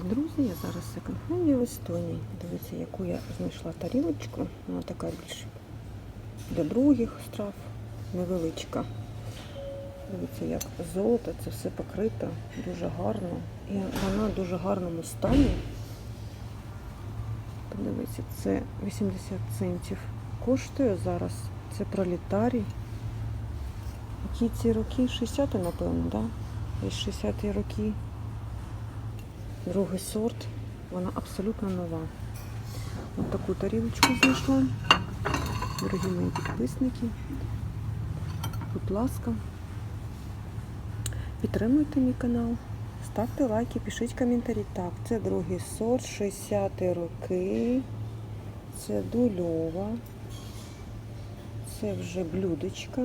Привіт, друзі! Я зараз в в Естонії. Дивіться, яку я знайшла тарілочку. Вона така більш для других страв, невеличка. Дивіться, як золото, це все покрито, дуже гарно. І вона в дуже гарному стані. Подивіться, це 80 центів коштує зараз. Це пролетарій. Які ці роки? 60-ті, напевно, так? Да? 60-ті роки. Другий сорт. Вона абсолютно нова. Ось таку тарілочку знайшла. Дорогі мої підписники. Будь ласка, підтримуйте мій канал, ставте лайки, пишіть коментарі. Так, це другий сорт, 60 роки. Це дульова. Це вже блюдечка.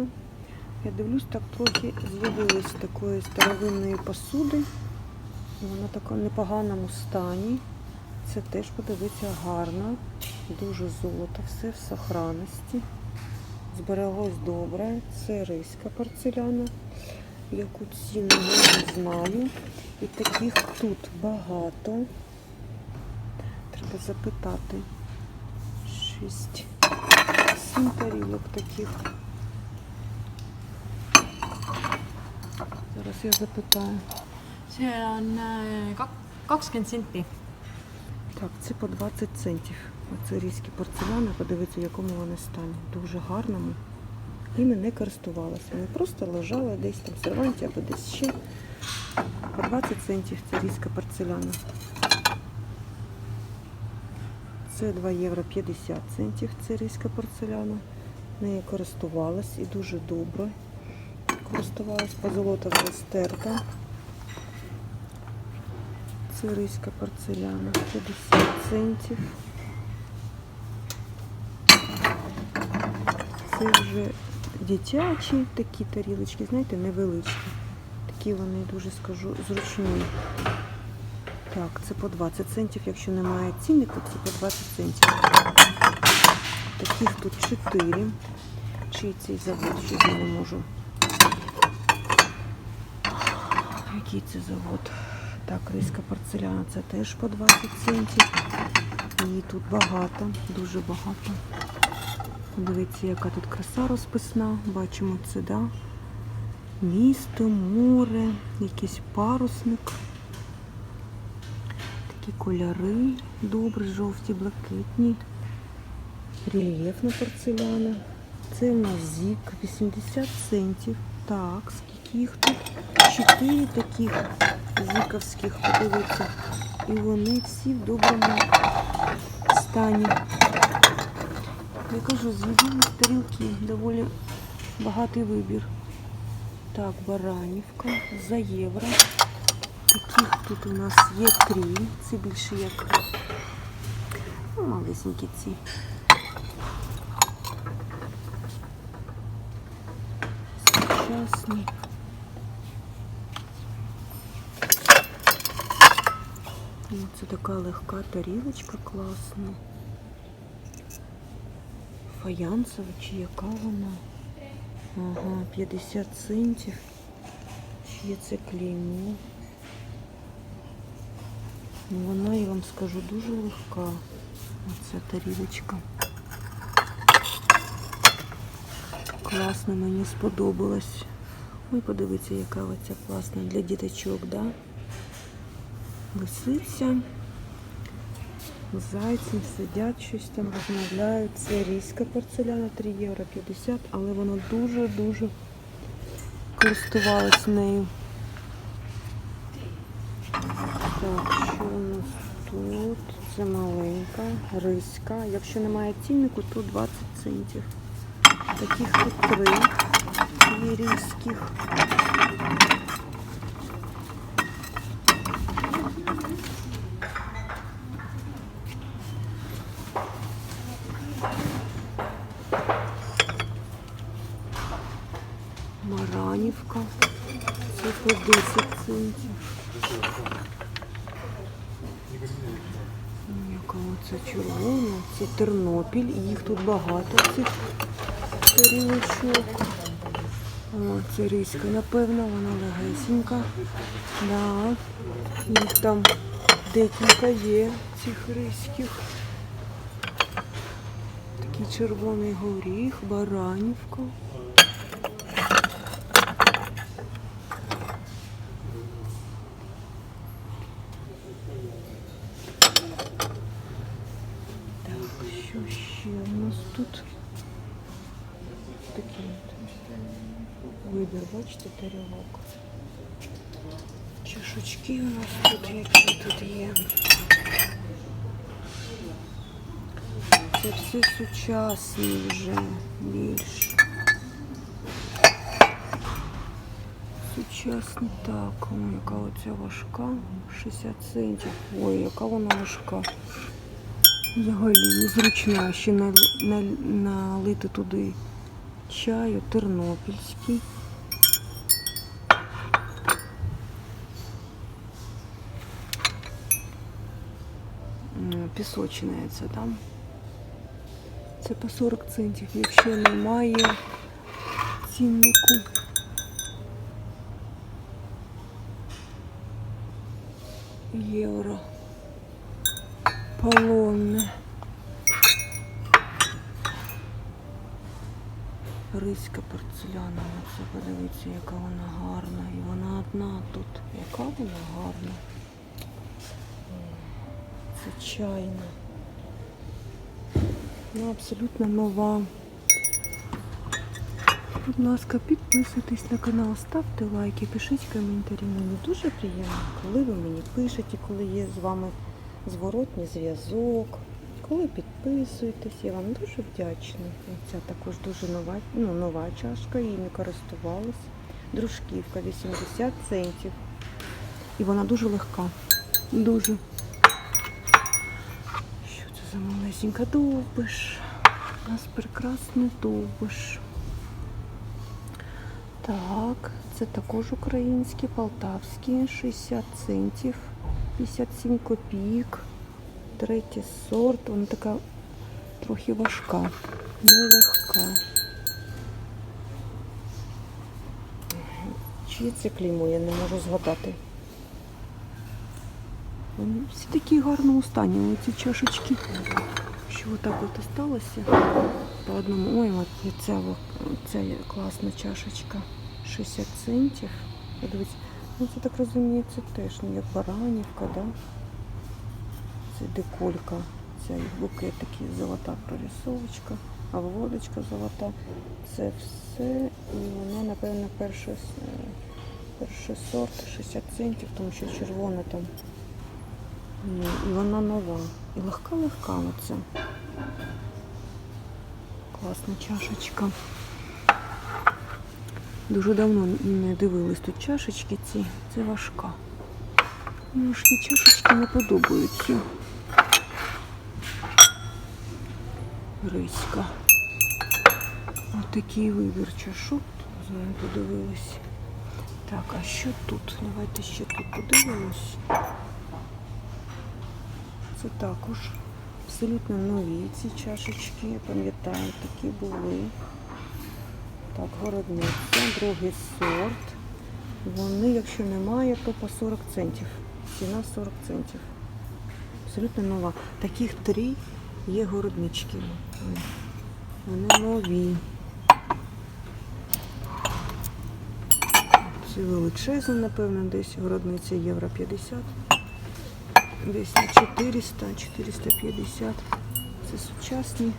Я дивлюсь, так трохи з'явилось такої старовинної посуди. Вона в непоганому стані. Це теж подивиться гарно. Дуже золото, все в сохранності. Збереглось добре. Це риська порцеляна, яку ціну не знаю. І таких тут багато. Треба запитати. Шість. Сім тарілок таких. Зараз я запитаю. See on äh, kakskümmend senti. Так, це по 20 центів. Оце різкі порцеляни, подивіться, в якому вони стані. Дуже гарному. Ними не користувалася. Вони просто лежали десь там в серванті або десь ще. По 20 центів це різка порцеляна. Це 2 євро 50 центів. Це різка порцеляна. Нею користувалась і дуже добре. Користувалась, позолота вже стерта. Це риська порцеляна, 50 центів. Це вже дитячі такі тарілочки, знаєте, невеличкі. Такі вони, дуже скажу, зручні. Так, це по 20 центів. Якщо немає ціннику, це по 20 центів. Таких тут 4. Чий цей завод, що я не можу. Який це завод? Так, риська порцеляна це теж по 20 центів. І тут багато, дуже багато. Дивіться, яка тут краса розписна. Бачимо це, да? Місто, море, якийсь парусник. Такі кольори добрі, жовті, блакитні. Рельєфна порцеляна. Це у нас зік, 80 центів. Так, скільки їх тут? Чотири таких зіковських, подивіться. І вони всі в доброму стані. Я кажу, з'явились тарілки, доволі багатий вибір. Так, баранівка за євро. Таких тут у нас є три. Це більше як ну, малесенькі ці. Сучасні. Це така легка тарілочка класна. Фаянсова чи яка вона? Ага, 50 центів. Ще це клеймо. Ну, Вона, я вам скажу, дуже легка. Оця тарілочка. Класно, мені сподобалось. Ой, подивіться, яка оця класна для діточок, да? Лисиця. Зайцем сидять, щось там розмовляють. Це різька порцеляна 3 євро 50, але вона дуже-дуже користувалась нею. Так, що у нас тут? Це маленька, риська. Якщо немає ціннику, то 20 центів. Таких тут три є різьких. Маранівка. Це по 10 центів. Яка оце червона, це Тернопіль, їх тут багато цих тарілочок. О, це риська, напевно, вона легесенька. Да. Їх там декілька є цих риських. Такий червоний горіх, баранівка. тут? Такий от вибір, бачите, тарілок. Чашечки у нас тут які тут є. Це все сучасні вже більш. Сучасні так, о, яка оця важка. 60 центів. Ой, яка вона важка. Взагалі незручна. Ще налити туди чаю тернопільський. Пісочне це там. Це по 40 центів, якщо немає ціннику. Євро. Полонне. Риська порцеляна, це подивіться, яка вона гарна. І вона одна тут. Яка вона гарна. Це чайна. Вона абсолютно нова. Будь ласка, підписуйтесь на канал, ставте лайки, пишіть коментарі. Мені дуже приємно, коли ви мені пишете, коли є з вами зворотній зв'язок. Коли підписуєтесь, я вам дуже вдячна. Ця також дуже нова, ну, нова чашка, її не користувалась. Дружківка 80 центів. І вона дуже легка. Дуже. Що це за малесенька довбиш? У нас прекрасний довбиш. Так, це також українські, полтавські, 60 центів, 57 копійок. Третій сорт, вона така трохи важка, нелегка. Чи це клеймо, я не можу згадати. Вони всі такі гарному стані, ці чашечки. Що отак от осталося по одному. Ой, от ця класна чашечка. 60 центів. Подивіться, ну це так розумію, це теж ну, як баранівка, да? Це деколька. Це букет такий золота прорисовочка, а водочка золота. Це все. І вона, напевно, перший, е, перший сорт 60 центів, тому що червона там. Ну, і вона нова. І легка-легка оця. Класна чашечка. Дуже давно не дивились тут чашечки ці. Це важка. Важкі чашечки не подобаються. Риська. Ось такий вибір чашок. З вами подивились. Так, а що тут? Давайте ще тут подивимось. Це також абсолютно нові ці чашечки. Я пам'ятаю, такі були. Так, городниця, другий сорт. Вони, якщо немає, то по 40 центів. Ціна 40 центів. Абсолютно нова. Таких три є городнички. Вони нові. Це величезна, напевно, десь городниця євро 50. Десь на 400, 450. Це сучасні.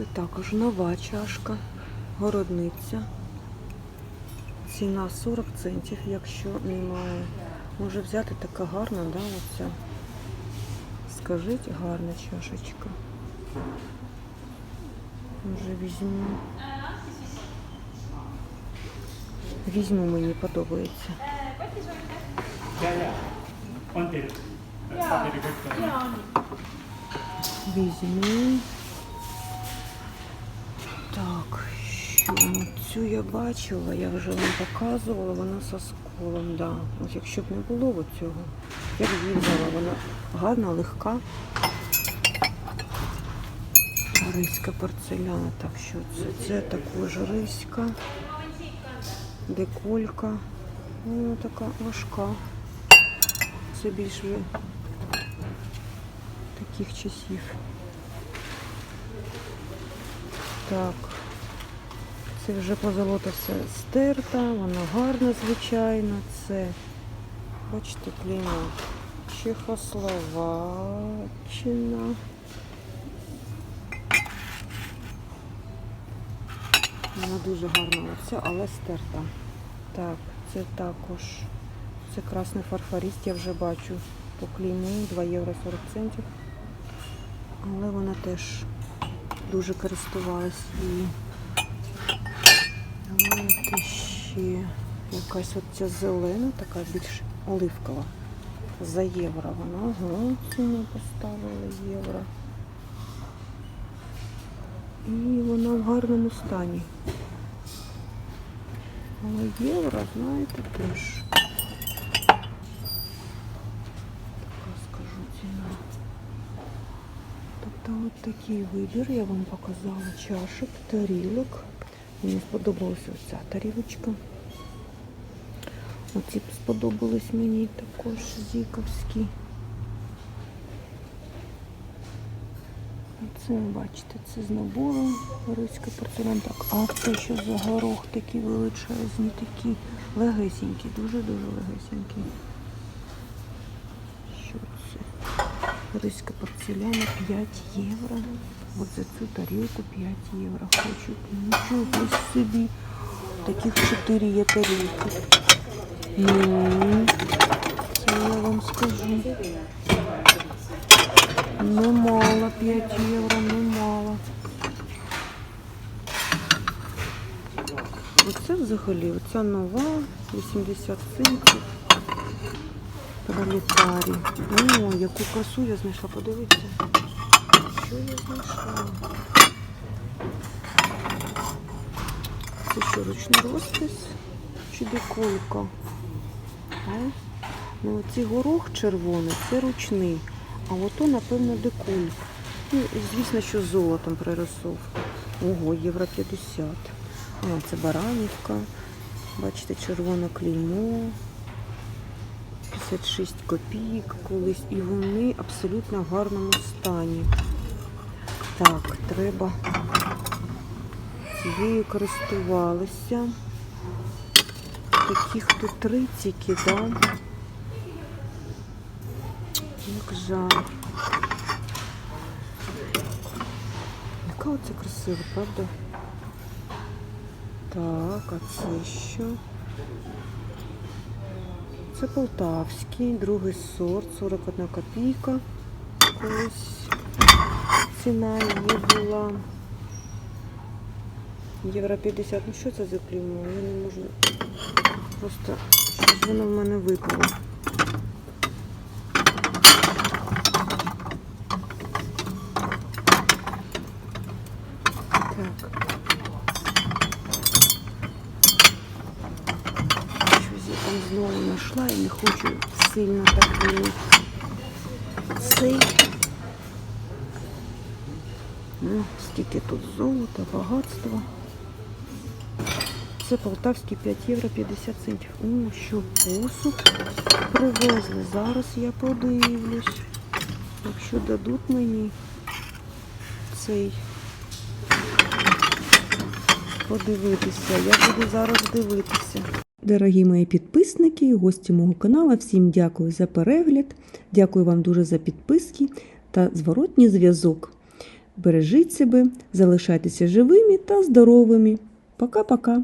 Це також нова чашка, городниця. Ціна 40 центів, якщо немає. Може взяти така гарна, да, оця. Скажіть, гарна чашечка. Може візьму. Візьму, мені подобається. Візьму. Так, що ну, цю я бачила, я вже вам показувала, вона со сколом, да. Ось якщо б не було от цього, я б її взяла. Вона гарна, легка. Риська порцеляна, так що це? Це також риська, деколька. Вона така важка. Це більш вже таких часів. Так. Це вже позолота все стерта, вона гарна, звичайно. Це, бачите, клеймо. Чехословаччина. Вона дуже гарна оця, але стерта. Так, це також. Це красний фарфоріст, я вже бачу по клейму 2 євро 40 центів. Але вона теж дуже користувалась її. Давайте ще якась от ця зелена, така більш оливкова. За євро вона. Ого, ціну поставили євро. І вона в гарному стані. Але євро, знаєте, теж. Така скажу ціна. Тобто такий вибір я вам показала чашок, тарілок. Мені сподобалася оця тарілочка. Оці сподобались мені також зіковські. Це, бачите, це з набору руський порцелян. Так, а це що за горох такі величезні, такі легесенькі, дуже-дуже легесенькі. Що це? Руська порцеляна 5 євро. От за цю тарілку 5 євро хочу. Нічого собі. Таких 4 є тарілки. Ну, це я вам скажу. Немало, 5 євро, немало. Оце взагалі, оця нова, 80 центів. Пролетарі. О, яку красу я знайшла, подивіться. Що я знайшла? Це що, ручний розпис чи деколька? А? Ну, оцей горох червоний, це ручний. А ото, напевно, декольк. Ну, звісно, що золотом пририсов. Ого, євро 50. А, це баранівка. Бачите, червоне клеймо. 56 копійок колись. І вони абсолютно в гарному стані. Так, треба. Цією користувалися. Таких тут 30, да? Як жаль. Яка оце красива, правда? Так, а це що? Це полтавський, другий сорт, 41 копійка. Ось ціна її була. Євро 50. Ну що це за клімо? Я не можу. Просто щось воно в мене випало. Так. Щось я знайшла і не хочу сильно так мені цей. Ну, скільки тут золота, багатства. Це полтавський 5 євро 50 центів. О, що посуд привезли. Зараз я подивлюсь. Якщо дадуть мені цей подивитися, я буду зараз дивитися. Дорогі мої підписники і гості мого каналу, всім дякую за перегляд. Дякую вам дуже за підписки та зворотній зв'язок. Бережіть себе, залишайтеся живими та здоровими. Пока-пока!